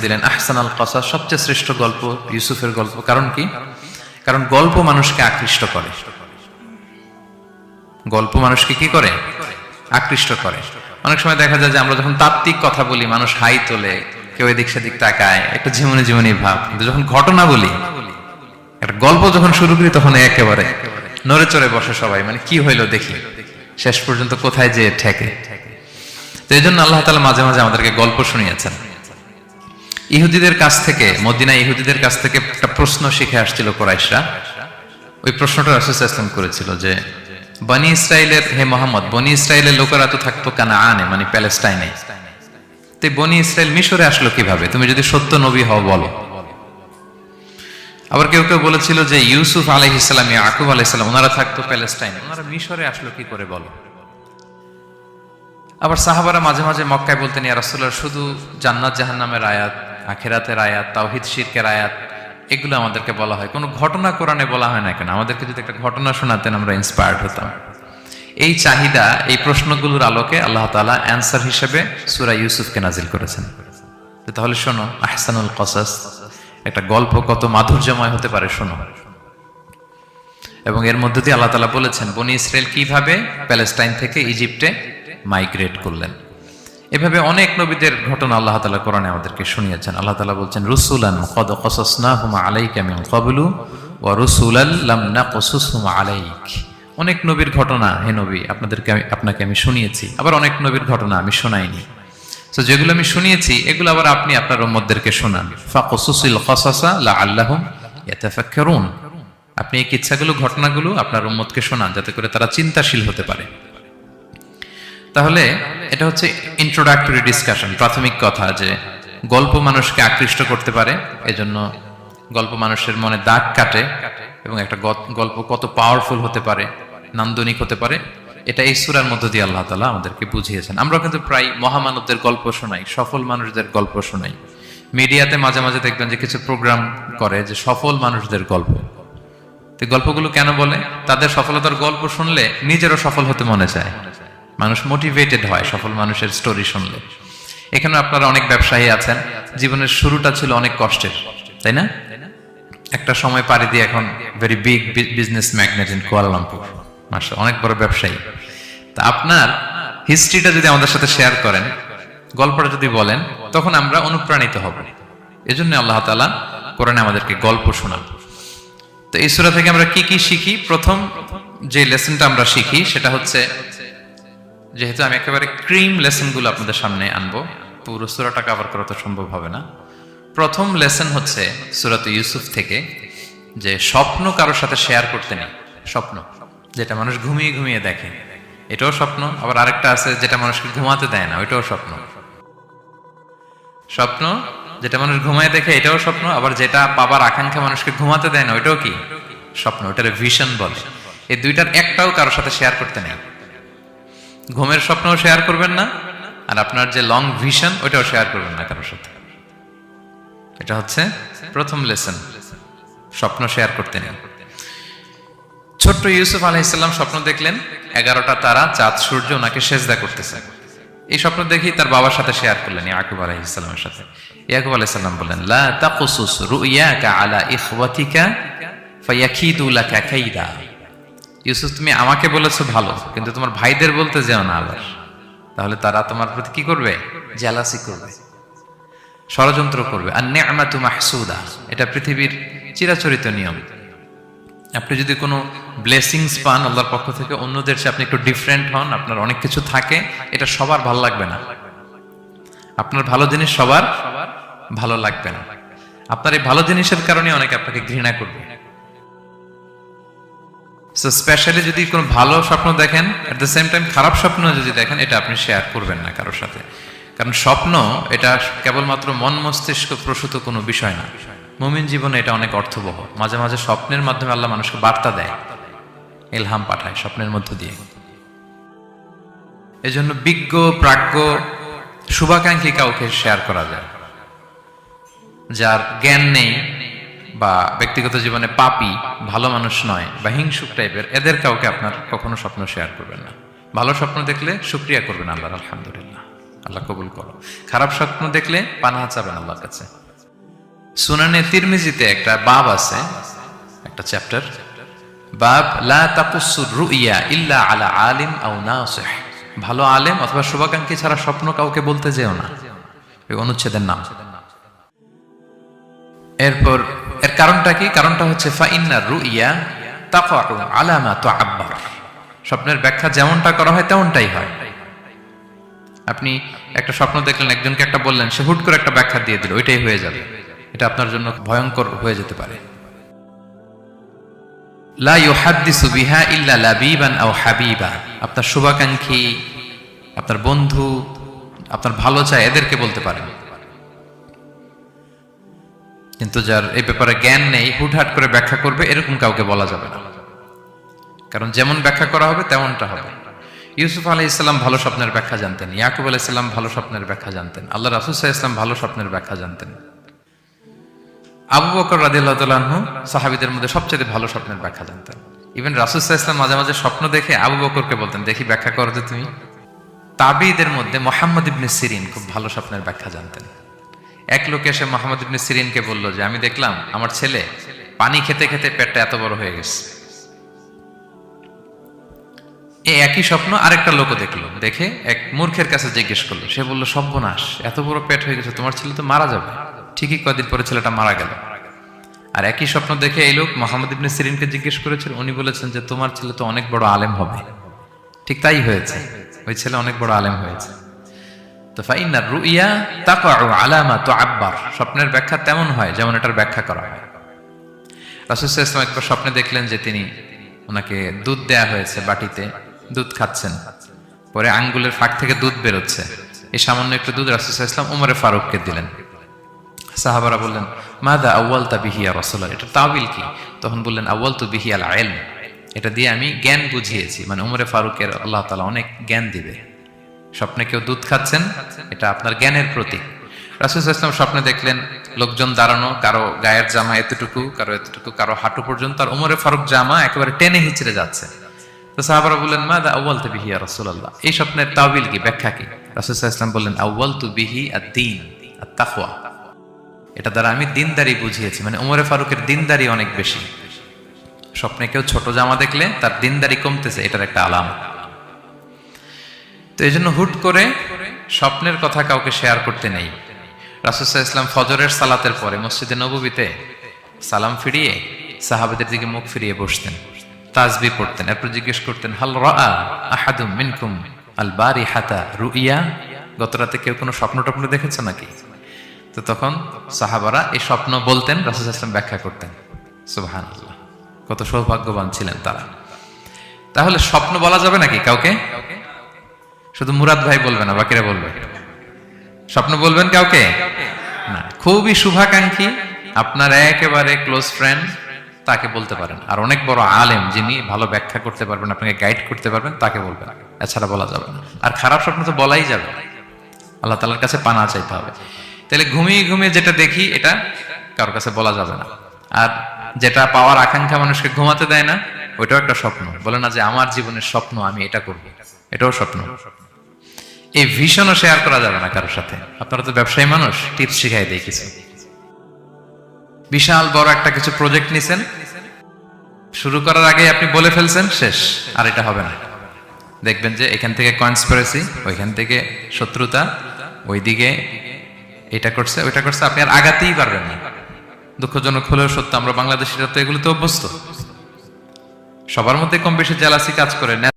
দিলেন, আহসান আল কসা সবচেয়ে শ্রেষ্ঠ গল্প ইউসুফের গল্প। কারণ কি? কারণ গল্প মানুষকে আকৃষ্ট করে। গল্প মানুষকে কি করে? আকৃষ্ট করে। অনেক সময় দেখা যায় যে আমরা যখন তাত্ত্বিক কথা বলি, মানুষ হাই তোলে, কেউ এদিক সেদিক তাকায়, একটু ঝিমুনি ঝিমুনি ভাব। কিন্তু যখন ঘটনা বলি, একটা গল্প যখন শুরু করি তখন একেবারে নড়ে চড়ে বসে সবাই মানে কি হইল দেখি? শেষ পর্যন্ত কোথায় যে ঠেকে? তো এই জন্য আল্লাহ তালা মাঝে মাঝে আমাদেরকে গল্প শুনিয়েছেন। ইহুদিদের কাছ থেকে মদিনা ইহুদিদের কাছ থেকে একটা প্রশ্ন শিখে আসছিল কোরাইশরা। ওই প্রশ্নটা রাসুল ইসলাম করেছিল যে, বনি ইসরায়েলের হে মোহাম্মদ, বনি ইসরায়েলের লোকেরা তো থাকতো কানা আনে মানে প্যালেস্টাইনে। তো বনি ইসরায়েল মিশরে আসলো কীভাবে? তুমি যদি সত্য নবী হও, বলো। আবার কেউ কেউ বলেছিল যে, ইউসুফ আলহ ইসলাম আকুব আলাইসালাম ওনারা থাকতো প্যালেস্টাইনে। ওনারা মিশরে আসলো কি করে, বলো? আবার সাহাবারা মাঝে মাঝে মক্কায় বলতেন, ইয়া রাসূলুল্লাহ, শুধু জান্নাত জাহান্নামের আয়াত আখেরাতের আয়াত, তাওহিদ, শিরকের আয়াত, এগুলো আমাদেরকে বলা হয়। কোনো ঘটনা কোরআনে বলা হয় না কেন? আমাদেরকে যদি একটা ঘটনা শোনাতেন, আমরা ইন্সপায়ার্ড হতাম। এই চাহিদা, এই প্রশ্নগুলোর আলোকে আল্লাহ তাআলা অ্যান্সার হিসেবে সূরা ইউসুফকে নাজিল করেছেন। তাহলে শোনো, আহসানুল কসাস, একটা গল্প কত মাধুর্যময় হতে পারে, শোনো। এবং এর মধ্যে দিয়ে আল্লাহ তালা বলেছেন, বনি ইসরায়েল কীভাবে প্যালেস্টাইন থেকে ইজিপ্টে মাইগ্রেট করলেন? এভাবে অনেক নবীদের ঘটনা আল্লাহ তালা কোরআনে আমাদেরকে শুনিয়েছেন। আল্লাহ তালা বলছেন, রসুলান কদ কসসনা হুমা আলাইকা মিন কবলু ওয়া রসুলাল্লাম না কসুস হুমা আলাইক। অনেক নবীর ঘটনা, হে নবী, আপনাদেরকে আমি, আপনাকে আমি শুনিয়েছি। আবার অনেক নবীর ঘটনা আমি শোনাইনি। তো যেগুলো আমি শুনিয়েছি, এগুলো আবার আপনি আপনার উম্মতদেরকে শোনান। ফাকসুসিল কসাসা লা আল্লাহুম ইয়াতাফাক্কারুন। আপনি এই কিচ্ছাগুলো, ঘটনাগুলো আপনার উম্মতকে শোনান, যাতে করে তারা চিন্তাশীল হতে পারে। তাহলে এটা হচ্ছে ইন্ট্রোডাক্টরি ডিসকাশন প্রাথমিক কথা যে গল্প মানুষকে আকৃষ্ট করতে পারে, এজন্য গল্প মানুষের মনে দাগ কাটে এবং একটা গল্প কত পাওয়ারফুল হতে পারে, নান্দনিক হতে পারে, এটা এই সুরার মধ্য দিয়ে আল্লাহ তালা আমাদেরকে বুঝিয়েছেন। আমরা কিন্তু প্রায় মহামানবদের গল্প শোনাই, সফল মানুষদের গল্প শোনাই। মিডিয়াতে মাঝে মাঝে দেখবেন যে কিছু প্রোগ্রাম করে যে সফল মানুষদের গল্প। তো গল্পগুলো কেন বলে? তাদের সফলতার গল্প শুনলে নিজেরও সফল হতে মনে চায়। মানুষ মোটিভেটেড হয়, সফল মানুষের স্টোরি শুনলে। এখানে আপনারা অনেক ব্যবসায়ী আছেন, জীবনের শুরুটা ছিল অনেক কষ্টের, তাই না? একটা সময় পাড়ি দিয়ে এখন very big business magnate in Kuala Lumpur মাসে অনেক বড় ব্যবসায়ী। তা আপনার হিস্ট্রিটা যদি আমাদের সাথে শেয়ার করেন, গল্পটা যদি বলেন, তখন আমরা অনুপ্রাণিত হব। এজন্য আল্লাহ তাআলা কোরআনে আমাদেরকে গল্প শোনান। তো এই সূরা থেকে আমরা কি কি শিখি? প্রথম যে লেসনটা আমরা শিখি, সেটা হচ্ছে যেহেতু আমি একেবারে ক্রিম লেসনগুলো আপনাদের সামনে আনব, পুরো সূরাটা কভার করা তো সম্ভব হবে না। প্রথম লেসন হচ্ছে সূরাত ইউসুফ থেকে যে স্বপ্ন কারোর সাথে শেয়ার করতে নেই, স্বপ্ন, যেটা মানুষ ঘুমিয়ে ঘুমিয়ে দেখে। এটাও স্বপ্ন, আবার আরেকটা আছে যেটা মানুষকে ঘুমাতে দেয় না, ওইটাও স্বপ্ন। স্বপ্ন, যেটা মানুষ ঘুমায় দেখে, এটাও স্বপ্ন, আবার যেটা পাবার আকাঙ্ক্ষা মানুষকে ঘুমাতে দেয় না, ওইটাও কি? স্বপ্ন ওটার ভিশন বলে। এই দুইটার একটাও কারোর সাথে শেয়ার করতে নেই। ঘুমের স্বপ্নও শেয়ার করবেন না, আর আপনার যে লং ভিশন ওইটাও শেয়ার করবেন না কারোর সাথে। এটা হচ্ছে প্রথম লেসন স্বপ্ন শেয়ার করতে নেই ছোট্ট ইউসুফ আলাইসাল্লাম স্বপ্ন দেখলেন, এগারোটা তারা, চাঁদ, সূর্য, ওনাকে সেজদা করতেছে। এই স্বপ্ন দেখি তার বাবার সাথে শেয়ার করলেন, ইয়াকুব আলাইহিসসালামের সাথে। ইয়াকুব আলাইহিসসালাম বললেন, লা তাকুসুস রুইয়াকা আলা ইখওয়াতিকা ফায়াকিদু লাকা কাইদা। ইউসুফ তুমি আমাকে বলেছ ভালো কিন্তু তোমার ভাইদের বলতে যেও না আবার। তাহলে তারা তোমার প্রতি কি করবে? জেলাসি করবে। ষড়যন্ত্র করবে। আর নেআমাতু মাহসুদা এটা পৃথিবীর চিরাচরিত নিয়ম। আপনি যদি কোনো ব্লেসিংস পান আল্লাহর পক্ষ থেকে অন্যদের চেয়ে আপনি একটু ডিফারেন্ট হন আপনার অনেক কিছু থাকে এটা সবার ভালো লাগবে না। আপনার ভালো জিনিস সবার ভালো লাগবে না। আপনার এই ভালো জিনিসের কারণে অনেকে আপনাকে ঘৃণা করবে। সো স্পেশালি যদি কোনো ভালো স্বপ্ন দেখেন এট দ্য সেম টাইম খারাপ স্বপ্ন যদি দেখেন, এটা আপনি শেয়ার করবেন না কারোর সাথে। কারণ স্বপ্ন, এটা কেবলমাত্র মন মস্তিষ্ক প্রসূত কোনো বিষয় না। মুমিন জীবনে এটা অনেক অর্থবহ। মাঝে মাঝে স্বপ্নের মাধ্যমে আল্লাহ মানুষকে বার্তা দেয় এলহাম পাঠায় স্বপ্নের মধ্য দিয়ে। এজন্য বিজ্ঞ, প্রাজ্ঞ, শুভাকাঙ্ক্ষী কাউকে শেয়ার করা যায়। যার জ্ঞান নেই বা ব্যক্তিগত জীবনে পাপি, ভালো মানুষ নয় বা হিংসুক টাইপের, এদের কাউকে আপনার কখনো স্বপ্ন শেয়ার করবেন না। ভালো স্বপ্ন দেখলে শুক্রিয়া করবেন আল্লাহর, আলহামদুলিল্লাহ। আল্লাহ কবুল করো। খারাপ স্বপ্ন দেখলে পানাহা চাবেন আল্লাহর কাছে। সুনানে তিরমিজিতে একটা বাব আছে, একটা চ্যাপ্টার। বাব, লা তাকুসুর রুইয়া ইল্লা আলা আলিম আও ভালো আলেম অথবা শুভাকাঙ্ক্ষী ছাড়া স্বপ্ন কাউকে বলতে যেও না। অনুচ্ছেদের নাম। এরপর এর কারণটা কি? কারণটা হচ্ছে স্বপ্নের ব্যাখ্যা যেমনটা করা হয়, তেমনটাই হয়। আপনি একটা স্বপ্ন দেখলেন, একজনকে একটা বললেন, সে হুট করে একটা ব্যাখ্যা দিয়ে দিল, ওইটাই হয়ে যাবে। এটা আপনার জন্য ভয়ঙ্কর হয়ে যেতে পারে। আপনার শুভাকাঙ্ক্ষী, আপনার বন্ধু, আপনার ভালো চায়, এদেরকে বলতে পারেন। কিন্তু যার এই ব্যাপারে জ্ঞান নেই, হুটহাট করে ব্যাখ্যা করবে, এরকম কাউকে বলা যাবে না। কারণ যেমন ব্যাখ্যা করা হবে, তেমনটা হবে। ইউসুফ আলাই ইসলাম ভালো স্বপ্নের ব্যাখ্যা জানতেন, ইয়াকুব আলাই ইসলাম ভালো স্বপ্নের ব্যাখ্যা জানতেন, আল্লাহ রাসুল সাহা ইসলাম ভালো স্বপ্নের ব্যাখ্যা জানতেন। আবু বকর রাদিল্লাহু সাহাবিদের মধ্যে সবচেয়ে ভালো স্বপ্নের ব্যাখ্যা জানতেন। ইভেন রাসুল সাহা ইসলাম মাঝে মাঝে স্বপ্ন দেখে আবু বকরকে বলতেন, দেখি, ব্যাখ্যা করো তুমি। তাবিদের মধ্যে মোহাম্মদ ইবনে সিরিন খুব ভালো স্বপ্নের ব্যাখ্যা জানতেন। এক লোক এসে মোহাম্মদ ইবনে সিরিনকে বলল যে, আমি দেখলাম আমার ছেলে পানি খেতে খেতে পেটটা এত বড় হয়ে গেছে। এই একই স্বপ্ন আরেকটা লোকও দেখল। দেখে এক মূর্খের কাছে জিজ্ঞেস করল। সে বলল, সর্বনাশ, এত বড় পেট হয়ে গেছে, তোমার ছেলে তো মারা যাবে। ঠিকই কদিন পরে ছেলেটা মারা গেল। আর একই স্বপ্ন দেখে এই লোক মোহাম্মদ ইবনে সিরিনকে জিজ্ঞেস করেছিল। উনি বলেছেন যে, তোমার ছেলে তো অনেক বড় আলেম হবে। ঠিক তাই হয়েছে। ওই ছেলে অনেক বড় আলেম হয়েছে। তো ফাইনার রুইয়া তাকাউ আলামা তো আব্বার স্বপ্নের ব্যাখ্যা তেমন হয় যেমন এটার ব্যাখ্যা করা হয়। রাসুল ইসলাম একবার স্বপ্নে দেখলেন যে তিনি ওনাকে দুধ দেয়া হয়েছে বাটিতে, দুধ খাচ্ছেন। পরে আঙ্গুলের ফাঁক থেকে দুধ বেরোচ্ছে। এই সামান্য একটু দুধ রাসুল ইসলাম উমরে ফারুককে দিলেন। সাহাবারা বললেন, মাদা আউ্য়াল তা বিহিয়া রসল এটা তাবিল কি? তখন বললেন আউ্য়াল তু বিহিয়াল আয়েল এটা দিয়ে আমি জ্ঞান বুঝিয়েছি। মানে উমরে ফারুকের আল্লাহ তালা অনেক জ্ঞান দিবে। স্বপ্নে কেউ দুধ খাচ্ছেন, এটা আপনার জ্ঞানের প্রতীক। রাসুল ইসলাম স্বপ্নে দেখলেন লোকজন দাঁড়ানো, কারও গায়ের জামা এতটুকু, কারও এতটুকু, কারও হাঁটু পর্যন্ত, আর উমরে ফারুক জামা একেবারে টেনে হিচড়ে যাচ্ছে। তো সাহাবারা বললেন মা দা আউ্য়াল তু বিহিয়া রসুল্লাহ এই স্বপ্নের তাবিল কি, ব্যাখ্যা কি? রাসুল ইসলাম বললেন আউ্য়াল তু বিহি আর দিন আর তাফওয়া এটা দ্বারা আমি দিনদারি বুঝিয়েছি মানে উমরে ফারুকের দিনদারি অনেক বেশি। স্বপ্নে কেউ ছোট জামা দেখলে তার দিনদারি কমতেছে, এটার একটা আলাম তো এই জন্য হুট করে স্বপ্নের কথা কাউকে শেয়ার করতে নেই। রাসুসাহ ইসলাম ফজরের সালাতের পরে মসজিদে নবীতে সালাম ফিরিয়ে সাহাবেদের দিকে মুখ ফিরিয়ে বসতেন, তাজবি পড়তেন, এরপর জিজ্ঞেস করতেন, হাল আহাদুম মিনকুম আল বারি হাতা রুইয়া? গত রাতে কেউ কোনো স্বপ্ন টপ্ন দেখেছে নাকি? তো তখন সাহাবারা এই স্বপ্ন বলতেন, রাসুল ইসলাম ব্যাখ্যা করতেন। সুবাহান কত সৌভাগ্যবান ছিলেন তারা। তাহলে স্বপ্ন বলা যাবে নাকি কাউকে? শুধু মুরাদ ভাই বলবে না, বাকিরা বলবে। স্বপ্ন বলবেন কাউকে? না। খুবই শুভাকাঙ্ক্ষী, আপনার একেবারে ক্লোজ ফ্রেন্ড তাকে বলতে পারেন। আর অনেক বড় আলেম যিনি ভালো ব্যাখ্যা করতে পারবেন, আপনাকে গাইড করতে পারবেন, তাকে বলবেন। এছাড়া বলা যাবে না। আর খারাপ স্বপ্ন তো বলাই যাবে। আল্লাহ তালার কাছে পানা চাইতে হবে। তাহলে ঘুমিয়ে ঘুমিয়ে যেটা দেখি, এটা কারোর কাছে বলা যাবে না। আর যেটা পাওয়ার আকাঙ্ক্ষা মানুষকে ঘুমাতে দেয় না, ওইটাও একটা স্বপ্ন। বলে না যে, আমার জীবনের স্বপ্ন, আমি এটা করব। এটাও স্বপ্ন। এই ভীষণও শেয়ার করা যাবে না কারোর সাথে। আপনারা তো ব্যবসায়ী মানুষ টিপস শিখাই দেয় কিছু। বিশাল বড় একটা কিছু প্রজেক্ট নিছেন। শুরু করার আগে আপনি বলে ফেলছেন, শেষ, আর এটা হবে না। দেখবেন যে এখান থেকে কনস্পিরেসি ওইখান থেকে শত্রুতা, ওইদিকে এটা করছে, ওইটা করছে, আপনি আর আগাতেই পারবেন না। দুঃখজনক হলেও সত্য, আমরা বাংলাদেশিরা তো এগুলোতে অভ্যস্ত। সবার মধ্যে কম বেশি জেলাসি কাজ করে